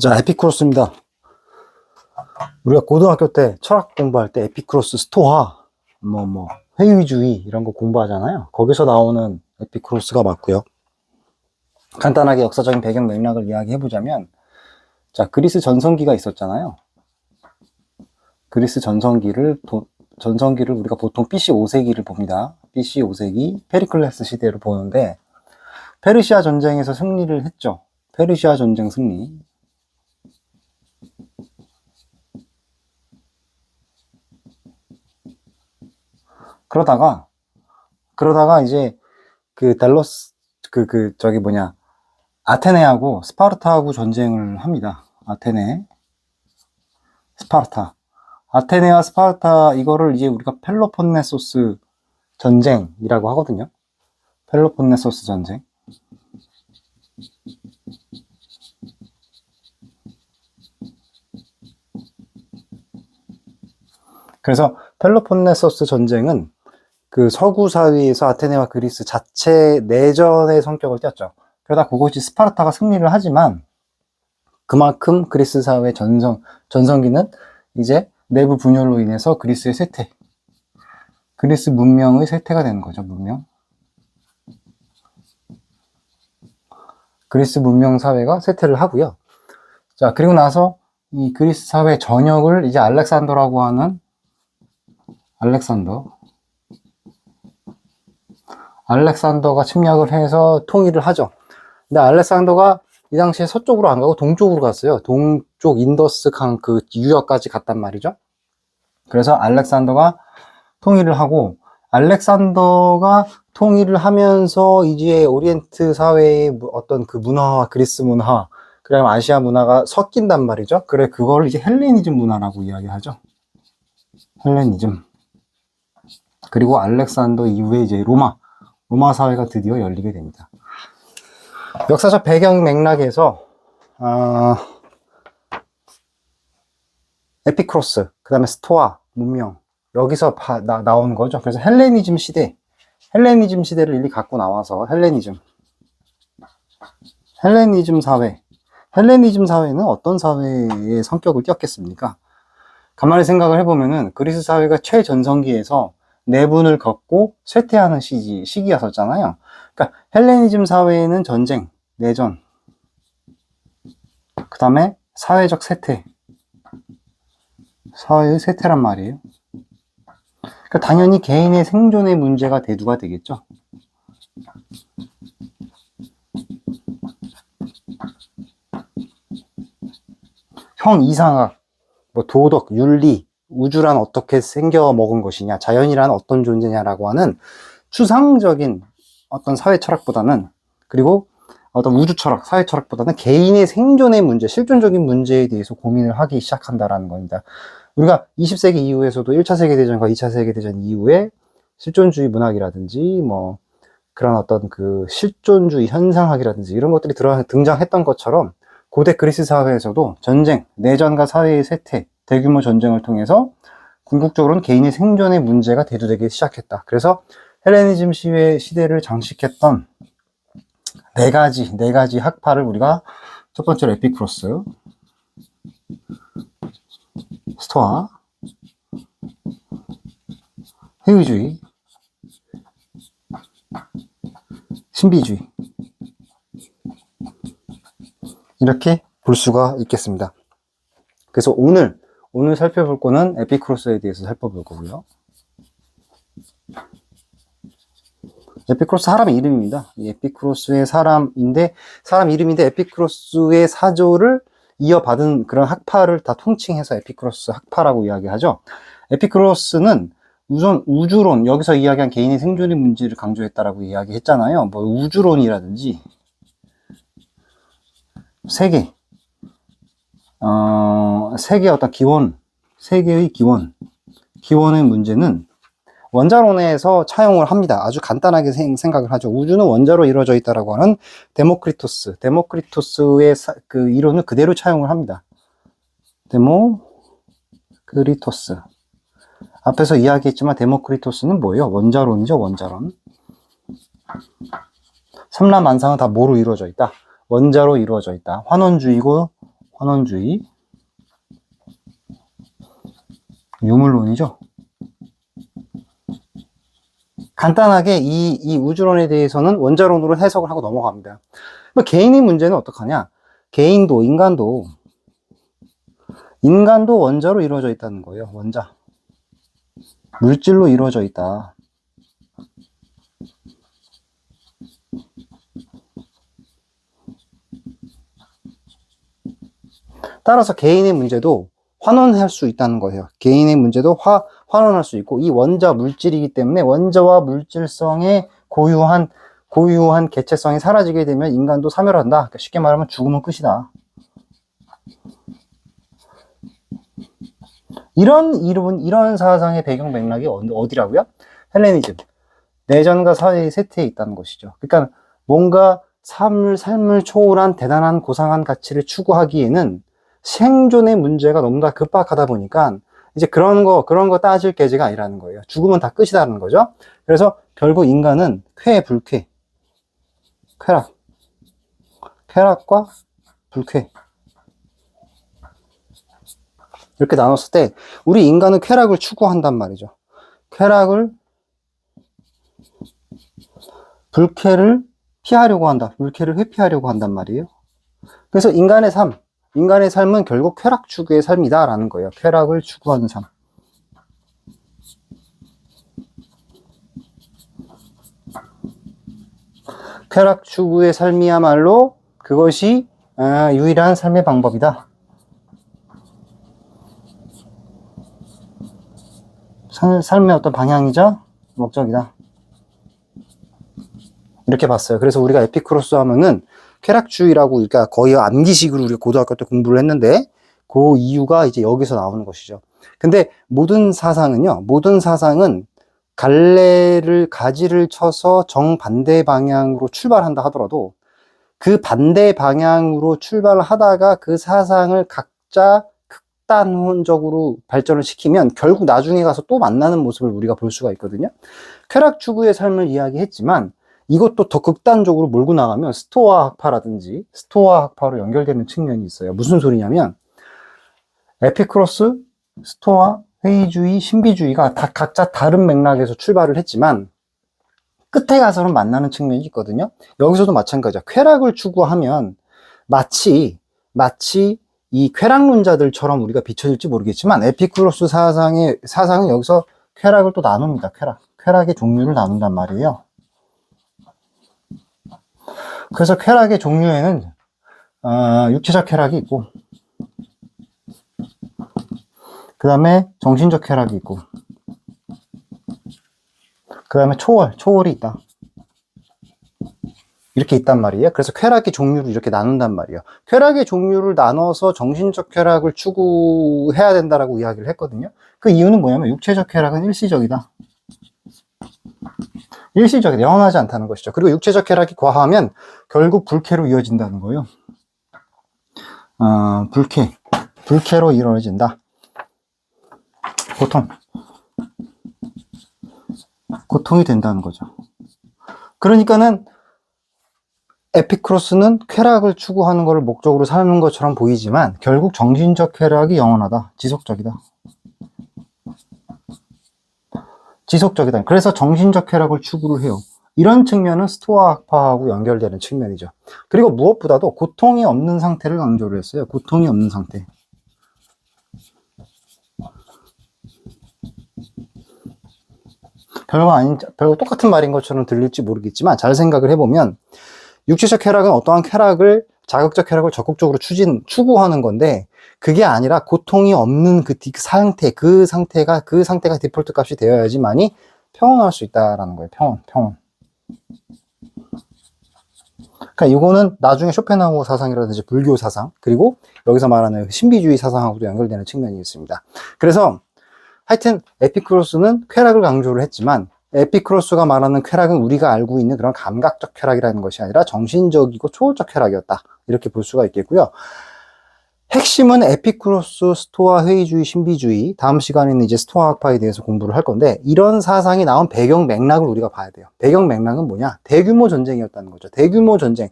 자, 에피크로스입니다. 우리가 고등학교 때 철학 공부할 때 에피크로스 스토아, 뭐, 뭐, 회의주의 이런 거 공부하잖아요. 거기서 나오는 에피크로스가 맞고요. 간단하게 역사적인 배경 맥락을 이야기해보자면, 자, 그리스 전성기가 있었잖아요. 그리스 전성기를, 도- 전성기를 우리가 보통 BC 5세기를 봅니다. BC 5세기 페리클레스 시대를 보는데, 페르시아 전쟁에서 승리를 했죠. 페르시아 전쟁 승리. 그러다가 그러다가 이제 그 델로스 그 그 저기 뭐냐 아테네하고 스파르타하고 전쟁을 합니다. 아테네 스파르타 아테네와 스파르타 이거를 이제 우리가 펠로폰네소스 전쟁이라고 하거든요. 펠로폰네소스 전쟁. 그래서 펠로폰네소스 전쟁은 그 서구 사회에서 아테네와 그리스 자체 내전의 성격을 띄었죠. 그러다 그곳이 스파르타가 승리를 하지만 그만큼 그리스 사회 전성 전성기는 이제 내부 분열로 인해서 그리스의 쇠퇴, 그리스 문명의 쇠퇴가 되는 거죠. 문명. 그리스 문명 사회가 쇠퇴를 하고요. 자 그리고 나서 이 그리스 사회 전역을 이제 알렉산더라고 하는 알렉산더 알렉산더가 침략을 해서 통일을 하죠. 근데 알렉산더가 이 당시에 서쪽으로 안 가고 동쪽으로 갔어요. 동쪽 인더스 강 그 유역까지 갔단 말이죠. 그래서 알렉산더가 통일을 하고 알렉산더가 통일을 하면서 이제 오리엔트 사회의 무- 어떤 그 문화와 그리스 문화, 그다음 아시아 문화가 섞인단 말이죠. 그래 그걸 이제 헬레니즘 문화라고 이야기하죠. 헬레니즘. 그리고 알렉산더 이후에 이제 로마, 로마 사회가 드디어 열리게 됩니다. 역사적 배경 맥락에서 아, 에피크로스, 그 다음에 스토아, 문명 여기서 파- 나, 나오는 거죠. 그래서 헬레니즘 시대, 헬레니즘 시대를 일리 갖고 나와서 헬레니즘, 헬레니즘 사회, 헬레니즘 사회는 어떤 사회의 성격을 띄었겠습니까? 가만히 생각을 해보면은 그리스 사회가 최전성기에서 내분을 걷고 쇠퇴하는 시기, 시기였었잖아요. 그러니까 헬레니즘 사회에는 전쟁, 내전, 그 다음에 사회적 쇠퇴, 사회의 쇠퇴란 말이에요. 그러니까 당연히 개인의 생존의 문제가 대두가 되겠죠. 형 이상학, 뭐 도덕, 윤리, 우주란 어떻게 생겨 먹은 것이냐, 자연이란 어떤 존재냐라고 하는 추상적인 어떤 사회 철학보다는 그리고 어떤 우주 철학, 사회 철학보다는 개인의 생존의 문제, 실존적인 문제에 대해서 고민을 하기 시작한다라는 겁니다. 우리가 20세기 이후에서도 1차 세계대전과 2차 세계대전 이후에 실존주의 문학이라든지 뭐 그런 어떤 그 실존주의 현상학이라든지 이런 것들이 들어 등장했던 것처럼 고대 그리스 사회에서도 전쟁, 내전과 사회의 쇠퇴, 대규모 전쟁을 통해서 궁극적으로는 개인의 생존의 문제가 대두되기 시작했다. 그래서 헬레니즘 시대, 시대를 장식했던 네 가지, 네 가지 학파를 우리가 첫 번째로 에피크로스, 스토아, 회의주의, 신비주의. 이렇게 볼 수가 있겠습니다. 그래서 오늘, 오늘 살펴볼 거는 에피크로스에 대해서 살펴볼 거고요. 에피크로스 사람 이름입니다. 이 에피크로스의 사람인데, 사람 이름인데 에피크로스의 사조를 이어받은 그런 학파를 다 통칭해서 에피크로스 학파라고 이야기하죠. 에피크로스는 우선 우주론, 여기서 이야기한 개인의 생존의 문제를 강조했다라고 이야기했잖아요. 뭐 우주론이라든지, 세계, 어, 세계의 어떤 기원, 세계의 기원, 기원의 문제는 원자론에서 차용을 합니다. 아주 간단하게 생- 생각을 하죠. 우주는 원자로 이루어져 있다라고 하는 데모크리토스, 데모크리토스의 사- 그 이론을 그대로 차용을 합니다. 데모크리토스. 앞에서 이야기했지만 데모크리토스는 뭐예요? 원자론이죠, 원자론. 삼라만상은 다 뭐로 이루어져 있다? 원자로 이루어져 있다. 환원주의고 환원주의, 유물론이죠. 간단하게 이, 이 우주론에 대해서는 원자론으로 해석을 하고 넘어갑니다. 뭐 개인의 문제는 어떡하냐? 개인도, 인간도, 인간도 원자로 이루어져 있다는 거예요. 원자. 물질로 이루어져 있다. 따라서 개인의 문제도 환원할 수 있다는 거예요. 개인의 문제도 화, 환원할 수 있고, 이 원자 물질이기 때문에 원자와 물질성의 고유한, 고유한 개체성이 사라지게 되면 인간도 사멸한다. 그러니까 쉽게 말하면 죽으면 끝이다. 이런 이름은, 이런 사상의 배경 맥락이 어- 어디라고요? 헬레니즘. 내전과 사회의 세태에 있다는 것이죠. 그러니까 뭔가 삶을, 삶을 초월한 대단한 고상한 가치를 추구하기에는 생존의 문제가 너무 다 급박하다 보니까 이제 그런 거, 그런 거 따질 계제가 아니라는 거예요. 죽으면 다 끝이다는 거죠. 그래서 결국 인간은 쾌, 불쾌, 쾌락, 쾌락과 불쾌. 이렇게 나눴을 때, 우리 인간은 쾌락을 추구한단 말이죠. 쾌락을, 불쾌를 피하려고 한다. 불쾌를 회피하려고 한단 말이에요. 그래서 인간의 삶, 인간의 삶은 결국 쾌락 추구의 삶이다라는 거예요. 쾌락을 추구하는 삶. 쾌락 추구의 삶이야말로 그것이 아, 유일한 삶의 방법이다. 삶- 삶의 어떤 방향이자 목적이다. 이렇게 봤어요. 그래서 우리가 에피크로스 하면은 쾌락주의라고 그러니까 거의 암기식으로 우리가 고등학교 때 공부를 했는데 그 이유가 이제 여기서 나오는 것이죠. 근데 모든 사상은요, 모든 사상은 갈래를 가지를 쳐서 정반대 방향으로 출발한다 하더라도 그 반대 방향으로 출발을 하다가 그 사상을 각자 극단적으로 발전을 시키면 결국 나중에 가서 또 만나는 모습을 우리가 볼 수가 있거든요. 쾌락 추구의 삶을 이야기했지만 이것도 더 극단적으로 몰고 나가면 스토아 학파라든지 스토아 학파로 연결되는 측면이 있어요. 무슨 소리냐면 에피크로스, 스토아, 회의주의, 신비주의가 다 각자 다른 맥락에서 출발을 했지만 끝에 가서는 만나는 측면이 있거든요. 여기서도 마찬가지야. 쾌락을 추구하면 마치 마치 이 쾌락론자들처럼 우리가 비춰질지 모르겠지만 에피크로스 사상의 사상은 여기서 쾌락을 또 나눕니다. 쾌락. 쾌락의 종류를 나눈단 말이에요. 그래서 쾌락의 종류에는 어, 육체적 쾌락이 있고 그 다음에 정신적 쾌락이 있고 그 다음에 초월, 초월이 있다. 이렇게 있단 말이에요. 그래서 쾌락의 종류를 이렇게 나눈단 말이에요. 쾌락의 종류를 나눠서 정신적 쾌락을 추구해야 된다라고 이야기를 했거든요. 그 이유는 뭐냐면 육체적 쾌락은 일시적이다. 일시적이다. 영원하지 않다는 것이죠. 그리고 육체적 쾌락이 과하면 결국 불쾌로 이어진다는 거예요. 어, 불쾌. 불쾌로 이루어진다. 고통. 고통이 된다는 거죠. 그러니까는 에피크로스는 쾌락을 추구하는 것을 목적으로 사는 것처럼 보이지만 결국 정신적 쾌락이 영원하다. 지속적이다. 지속적이다. 그래서 정신적 쾌락을 추구를 해요. 이런 측면은 스토아 학파하고 연결되는 측면이죠. 그리고 무엇보다도 고통이 없는 상태를 강조를 했어요. 고통이 없는 상태. 별거 아닌, 별거 똑같은 말인 것처럼 들릴지 모르겠지만 잘 생각을 해보면 육체적 쾌락은 어떠한 쾌락을 자극적 쾌락을 적극적으로 추진 추구하는 건데 그게 아니라 고통이 없는 그, 디- 그 상태 그 상태가 그 상태가 디폴트 값이 되어야지만이 평온할 수 있다라는 거예요. 평온 평온. 그러니까 이거는 나중에 쇼펜하우어 사상이라든지 불교 사상 그리고 여기서 말하는 신비주의 사상하고도 연결되는 측면이 있습니다. 그래서 하여튼 에피크로스는 쾌락을 강조를 했지만 에피크로스가 말하는 쾌락은 우리가 알고 있는 그런 감각적 쾌락이라는 것이 아니라 정신적이고 초월적 쾌락이었다. 이렇게 볼 수가 있겠고요. 핵심은 에피크로스, 스토아, 회의주의, 신비주의. 다음 시간에는 이제 스토아 학파에 대해서 공부를 할 건데 이런 사상이 나온 배경 맥락을 우리가 봐야 돼요. 배경 맥락은 뭐냐? 대규모 전쟁이었다는 거죠. 대규모 전쟁.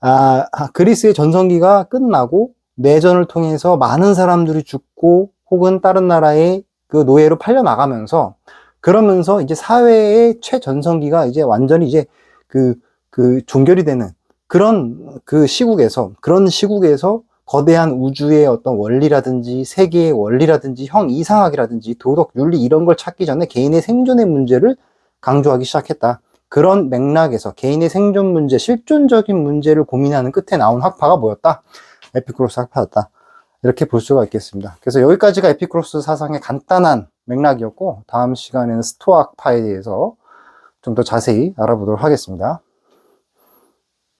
아, 아, 그리스의 전성기가 끝나고 내전을 통해서 많은 사람들이 죽고 혹은 다른 나라에 그 노예로 팔려 나가면서 그러면서 이제 사회의 최전성기가 이제 완전히 이제 그, 그 종결이 되는 그런 그 시국에서, 그런 시국에서 거대한 우주의 어떤 원리라든지 세계의 원리라든지 형 이상학이라든지 도덕 윤리 이런 걸 찾기 전에 개인의 생존의 문제를 강조하기 시작했다. 그런 맥락에서 개인의 생존 문제, 실존적인 문제를 고민하는 끝에 나온 학파가 뭐였다? 에피쿠로스 학파였다. 이렇게 볼 수가 있겠습니다. 그래서 여기까지가 에피쿠로스 사상의 간단한 맥락이었고 다음 시간에는 스토아 학파에 대해서 좀 더 자세히 알아보도록 하겠습니다.